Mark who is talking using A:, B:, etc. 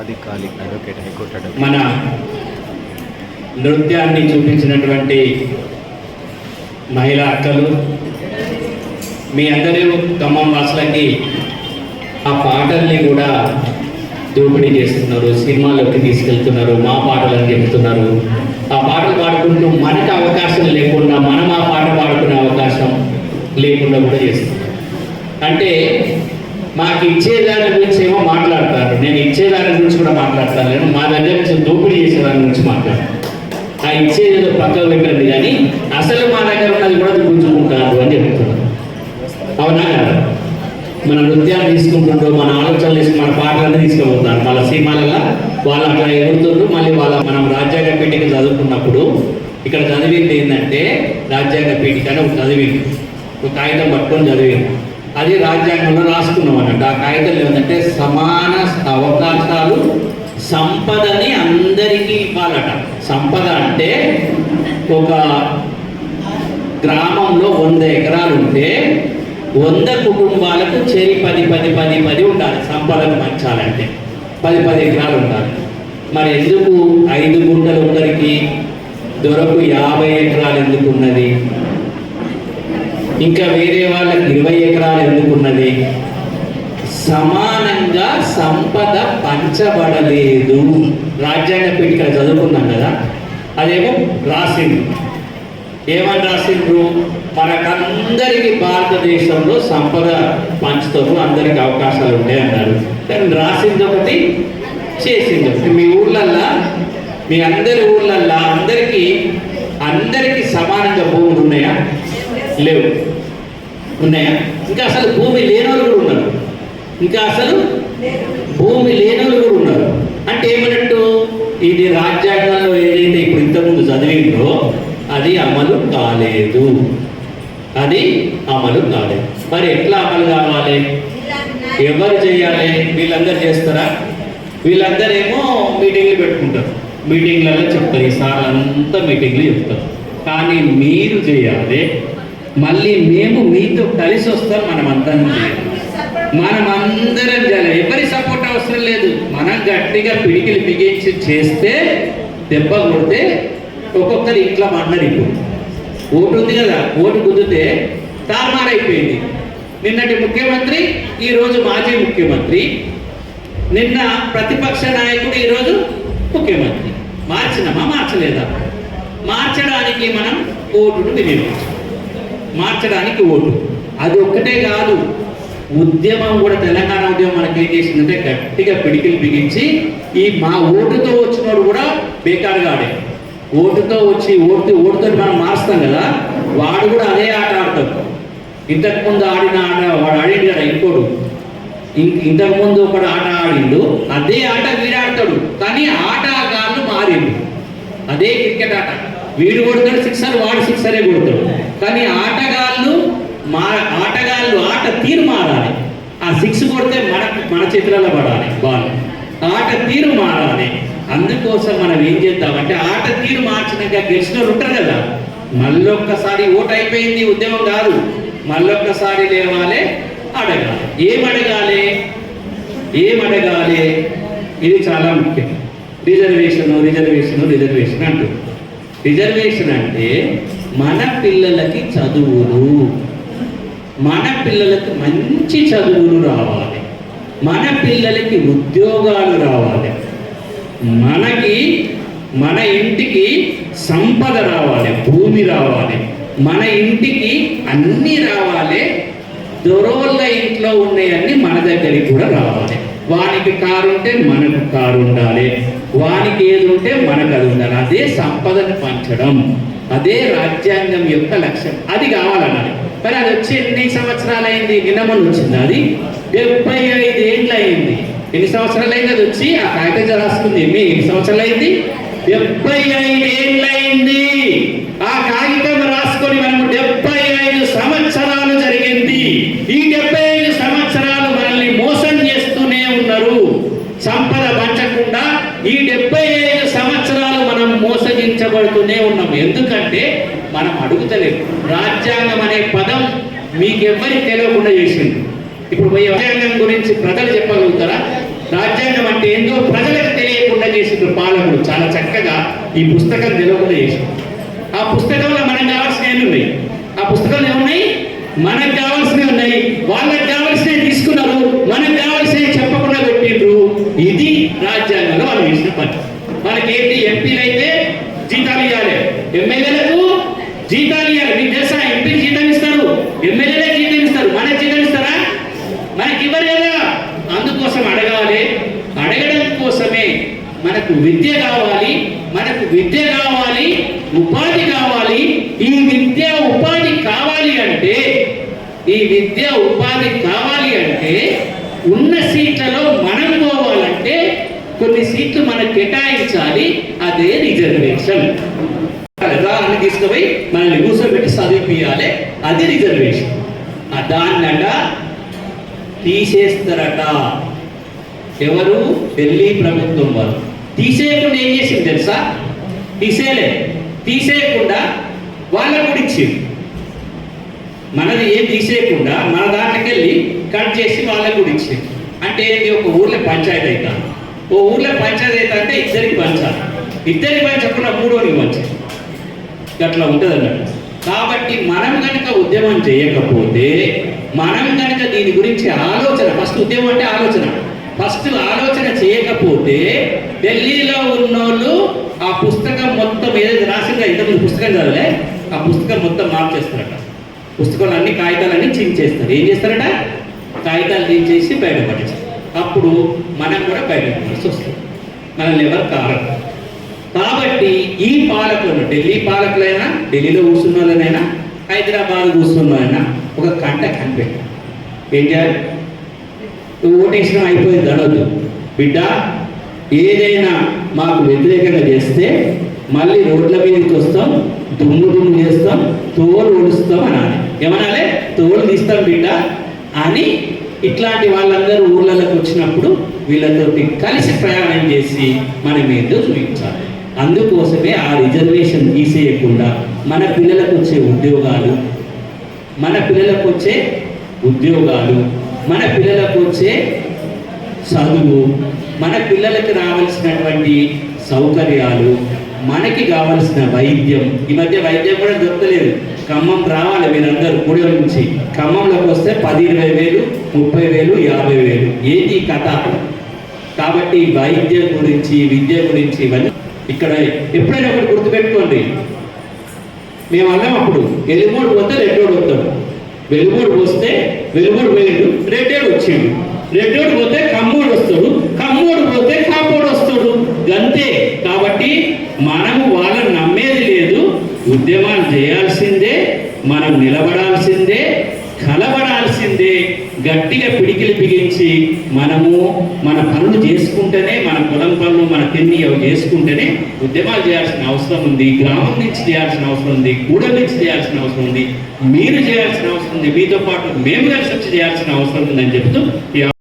A: Advocate high court advocate.
B: మన నృత్యాన్ని చూపించినటువంటి మహిళా అక్కలు మీ అందరూ ఖమ్మం వాసులకి ఆ పాటల్ని కూడా దోపిడీ చేస్తున్నారు సినిమాలోకి తీసుకెళ్తున్నారు మా పాటలు అని చెప్తున్నారు ఆ పాటలు పాడుకుంటూ మనకు అవకాశం లేకుండా మనం ఆ పాట పాడుకునే అవకాశం లేకుండా కూడా చేస్తున్నారు. అంటే మాకు ఇచ్చేదాని గురించి ఏమో మాట్లాడతారు. నేను ఇచ్చేదాని గురించి కూడా మాట్లాడతాను. నేను మా దగ్గర నుంచి దోపిడీ చేసేదాని గురించి మాట్లాడతాను ఆ ఇచ్చేది ఏదో పక్కకు పెట్టండి కానీ అసలు మా దగ్గర ఉన్నది కూడా గుంజుకుంటారు అని చెప్తున్నారు. అవునా? కదా మన నృత్యాన్ని తీసుకుంటుండ్రు మన ఆలోచనలు తీసుకు మన పాటలన్నీ తీసుకుపోతున్నారు. వాళ్ళ సినిమాలలో వాళ్ళు అట్లా ఎగురుతుండ్రు. మళ్ళీ వాళ్ళ మనం రాజ్యాంగ పీఠిక చదువుకున్నప్పుడు ఇక్కడ చదివింది ఏంటంటే రాజ్యాంగ పీఠిక అని ఒక చదివింది. ఒక కాగితం పట్టుకొని చదివింది. అది రాజ్యాంగంలో రాసుకున్నాం అన్నట్టు. ఆ కాగితం ఏంటంటే సమాన అవకాశాలు సంపదని అందరికీ ఇవ్వాలట. సంపద అంటే ఒక గ్రామంలో వంద ఎకరాలు ఉంటే వంద కుటుంబాలకు చేరి పది పది పది పది ఉండాలి. సంపదను పంచాలంటే పది పది ఎకరాలు ఉండాలి. మరి ఎందుకు ఐదు గుంటలు ఒకరికి దొరకు యాభై ఎకరాలు ఎందుకు ఉన్నది? ఇంకా వేరే వాళ్ళకి ఇరవై ఎకరాలు ఎందుకున్నది? సమానంగా సంపద పంచబడలేదు. రాజ్యాంగ పీఠిక చదువుకున్నాం కదా అదేమో రాసింది ఏమని రాసిండ్రు? మనకందరికీ భారతదేశంలో సంపద పంచుతారు అందరికి అవకాశాలు ఉంటాయి అన్నారు. కానీ రాసింది ఒకటి చేసింది ఒకటి. మీ ఊర్లల్లా మీ అందరి ఊర్లల్లా అందరికీ అందరికీ సమానంగా భూములు ఉన్నాయా? లేవు. ఉన్నాయా? ఇంకా అసలు భూమి లేనోళ్ళు కూడా ఉన్నారు. ఇంకా అసలు భూమి లేనోళ్ళు కూడా ఉన్నారు. అంటే ఏమన్నట్టు ఇది రాజ్యాంగంలో ఏదైతే ఇప్పుడు ఇంతకుముందు చదివిందో అది అమలు కాలేదు. అది అమలు కాలేదు. మరి ఎట్లా అమలు కావాలి? ఎవరు చేయాలి? వీళ్ళందరూ చేస్తారా? వీళ్ళందరేమో మీటింగ్లు పెట్టుకుంటారు. మీటింగ్లలో చెప్తారు. ఈ అంతా మీటింగ్లు చెప్తారు. కానీ మీరు చేయాలి మళ్ళీ మేము మీతో కలిసి వస్తాం మనం అంతా మనమందరం మనం అందరం చేయాలి ఎవరి సపోర్ట్ అవసరం లేదు. మనం గట్టిగా పిడికిలు బిగించి చేస్తే దెబ్బ కొడితే ఒక్కొక్కరు ఇంట్లో మాట్లాడి ఇప్పుడు. ఓటు ఉంది కదా ఓటు కుదిరితే తారుమారైపోయింది. నిన్నటి ముఖ్యమంత్రి ఈరోజు మాజీ ముఖ్యమంత్రి. నిన్న ప్రతిపక్ష నాయకుడు ఈరోజు ముఖ్యమంత్రి. మార్చినమా మార్చలేదా? మార్చడానికి మనం ఓటును వినియోగించాం మార్చడానికి ఓటు. అది ఒక్కటే కాదు ఉద్యమం కూడా తెలంగాణ ఉద్యమం మనకి ఏం చేసిందంటే గట్టిగా పిడికిలు బిగించి ఈ మా ఓటుతో వచ్చినోడు కూడా బేకారుగా ఆడే. ఓటుతో వచ్చి ఓటు ఓటుతో మనం మారుస్తాం కదా వాడు కూడా అదే ఆట ఆడతాడు. ఇంతకు ముందు ఆడిన ఆట వాడు ఆడిండు కదా ఇంకోడు. ఇంతకుముందు ఇంతకు ముందు ఒకడు ఆట ఆడిండు అదే ఆట వీడాడతాడు కానీ ఆటగాళ్ళు మారిండు. అదే క్రికెట్ ఆట. వీడు కొడతాడు సిక్సర్ వాడు సిక్సరే కొడతాడు. కానీ ఆటగాళ్ళు మా ఆటగాళ్ళు ఆట తీరు మారాలి. ఆ సిక్స్ కొడితే మన మన చేతులలో పడాలి బాల్. ఆట తీరు మారాలి. అందుకోసం మనం ఏం చేద్దామంటే ఆట తీరు మార్చినాక గెలిచిన వాళ్ళు ఉంటారు కదా. మళ్ళొక్కసారి ఓటు అయిపోయింది ఉద్యమం కాదు. మళ్ళొక్కసారి లేవాలి అడగాలి. ఏం అడగాలి? ఏం అడగాలి? ఇది చాలా ముఖ్యం. రిజర్వేషన్ రిజర్వేషన్ రిజర్వేషన్ అంటూ. రిజర్వేషన్ అంటే మన పిల్లలకి చదువులు. మన పిల్లలకి మంచి చదువులు రావాలి. మన పిల్లలకి ఉద్యోగాలు రావాలి. మనకి మన ఇంటికి సంపద రావాలి భూమి రావాలి. మన ఇంటికి అన్నీ రావాలి. దొరోళ్ళ ఇంట్లో ఉన్నాయన్నీ మన దగ్గరికి కూడా రావాలి. వానికి కారు ఉంటే మనకు కారు ఉండాలి వానికి ఏది ఉంటే మనకు అది ఉండాలి. అదే సంపదను పంచడం. అదే రాజ్యాంగం యొక్క లక్ష్యం. అది కావాలన్నది. మరి అది వచ్చి ఎన్ని సంవత్సరాలు అయింది నిన్న వచ్చింది అది? డెబ్బై ఐదు ఏళ్ళు అయింది ఎన్ని సంవత్సరాలు అయింది అది వచ్చి? ఆ కాగితం రాసుకుంది. ఎన్ని? ఎన్ని సంవత్సరాలు అయింది డెబ్బై ఐదు ఏళ్ళు అయింది ఆ కాగితం రాసుకొని మనము డెబ్బై ఐదు సంవత్సరాలు జరిగింది. ఈ డెబ్బై ఐదు సంవత్సరాలు మనల్ని మోసం చేస్తూనే ఉన్నారు. సంపద పంచకుండా ఈ డెబ్బై ఐదు సంవత్సరాలు మనం మోసగించబడుతూనే ఉన్నాం. ఎందుకంటే మనం అడుగుతలేము రాజ్యాంగం అనే పదం మీకెవ్వరికి తెలియకుండా చేసింది. ఇప్పుడు పోయి రాజ్యాంగం గురించి ప్రజలు చెప్పగలుగుతారా? రాజ్యాంగం అంటే ఏందో ప్రజలని తెలియకుండా చేసిండ్రు పాలకుడు. చాలా చక్కగా ఈ పుస్తకం తెలియకుండా చేసిండు. ఆ పుస్తకంలో మనకు కావాల్సిన ఏమి ఉన్నాయి? ఆ పుస్తకంలో ఏమున్నాయి? మనకు కావాల్సినవి ఉన్నాయి. వాళ్ళకి కావాల్సినవి తీసుకున్నారు. మనకు కావాల్సినవి చెప్పకుండా పెట్టిండ్రు. ఇది రాజ్యాంగంలో మనం చేసిన పని. మనకి ఏంటి ఎంపీలు అయితే జీతాలు ఇవ్వాలి ఎమ్మెల్యేలకు జీతాలు ఇవ్వాలి మీకు తెలుసా ఎంపీ జీతం ఇస్తారు. ఎమ్మెల్యేలే జీతం ఇస్తారు. మనకి జీతం ఇస్తారా? మనకి ఇవ్వరు కదా. అందుకోసం అడగాలి. అడగడం కోసమే మనకు విద్య కావాలి. మనకు విద్య కావాలి. ఉపాధి కావాలి. ఈ విద్య ఉపాధి కావాలి అంటే ఈ విద్య ఉపాధి కావాలి అంటే ఉన్న సీట్లలో మనం పోవాలంటే కొన్ని సీట్లు మనకు కేటాయించాలి అదే రిజర్వేషన్ ఉదాహరణ తీసుకుపోయి మనల్ని కూర్చోబెట్టి చదివిపియాలి అది రిజర్వేషన్ ఆ దాన్నట తీసేస్తారట. ఎవరు? ఢిల్లీ ప్రభుత్వం వారు. తీసేయకుండా ఏం చేసింది తెలుసా? తీసేయలే. తీసేయకుండా వాళ్ళకు కూడా ఇచ్చింది. మనది ఏం తీసేయకుండా మన దాంట్లోకి వెళ్ళి కట్ చేసి వాళ్ళకు కూడా ఇచ్చింది. అంటే ఏంటి ఒక ఊర్లో పంచాయతీ అవుతాను ఓ ఊర్లో పంచాయతీ అవుతా అంటే ఇద్దరికి పంచాలి ఇద్దరికి పంచకుండా మూడోనికి పంచాలి అట్లా ఉంటుంది అన్నట్టు. కాబట్టి మనం కనుక ఉద్యమం చేయకపోతే మనం కనుక దీని గురించి ఆలోచన ఫస్ట్ ఉద్యమం అంటే ఆలోచన. ఫస్ట్ ఆలోచన చేయకపోతే ఢిల్లీలో ఉన్నోళ్ళు ఆ పుస్తకం మొత్తం ఏదైతే రాసిందో ఇంతకుముందు పుస్తకం చదివే ఆ పుస్తకం మొత్తం మార్చేస్తారట పుస్తకాలు అన్ని కాగితాలన్నీ చించేస్తారు. ఏం చేస్తారట? కాగితాలు చించేసి బయటపడేస్తారు అప్పుడు మనం కూడా బయటపడాల్సి వస్తుంది. మనల్ని ఎవరు కారణం కాబట్టి ఈ పాలకులను ఢిల్లీ పాలకులైనా ఢిల్లీలో కూర్చున్న వాళ్ళనైనా హైదరాబాద్ కూర్చున్న ఒక కంట కనిపెట్టాలి ఏం చేయాలి నువ్వు ఓటేసిన అయిపోయింది అనొద్దు. బిడ్డ ఏదైనా మాకు వ్యతిరేకంగా చేస్తే మళ్ళీ రోడ్ల మీదకి వస్తాం దుమ్ము దుమ్ము చేస్తాం తోలు ఒడుస్తాం అనాలి. ఏమనాలి? తోలు తీస్తాం బిడ్డ అని ఇట్లాంటి వాళ్ళందరూ ఊర్లలోకి వచ్చినప్పుడు వీళ్ళతోటి కలిసి ప్రయాణం చేసి మనం ఏంటో చూపించాలి. అందుకోసమే ఆ రిజర్వేషన్ తీసేయకుండా మన పిల్లలకు వచ్చే ఉద్యోగాలు మన పిల్లలకు వచ్చే ఉద్యోగాలు మన పిల్లలకు వచ్చే చదువు మన పిల్లలకు రావాల్సినటువంటి సౌకర్యాలు మనకి కావలసిన వైద్యం. ఈ మధ్య వైద్యం కూడా దొరకలేదు. ఖమ్మం రావాలి మీరందరూ గుడి నుంచి. ఖమ్మంలోకి వస్తే పది ఇరవై వేలు ముప్పై వేలు యాభై వేలు. ఏంటి కథ? కాబట్టి వైద్యం గురించి విద్య గురించి ఇవన్నీ ఇక్కడ ఎప్పుడైనా ఒకటి గుర్తుపెట్టుకోండి. మేము అన్నాం అప్పుడు ఎలుమూడు పోతే రెడ్డోడు వస్తాడు. వెలుగుడు పోస్తే వెలుగుడు వేడు రెడ్డోడు వచ్చిండు. రెడ్డోడు పోతే కమ్మోడు వస్తాడు కమ్మోడు పోతే కాపోడు వస్తాడు. గంతే. కాబట్టి మనము వాళ్ళ ఉద్యమాలు చేయాల్సిందే మనం నిలబడాల్సిందే కలబడాల్సిందే గట్టిగా పిడికిలు బిగించి మనము మన పనులు చేసుకుంటేనే మన పొలం పనులు మన తిండి అవి చేసుకుంటేనే ఉద్యమాలు చేయాల్సిన అవసరం ఉంది గ్రామం నుంచి చేయాల్సిన అవసరం ఉంది కూడ నుంచి చేయాల్సిన అవసరం ఉంది మీరు చేయాల్సిన అవసరం ఉంది మీతో పాటు మేము కలిసి వచ్చి చేయాల్సిన అవసరం ఉందని చెప్తూ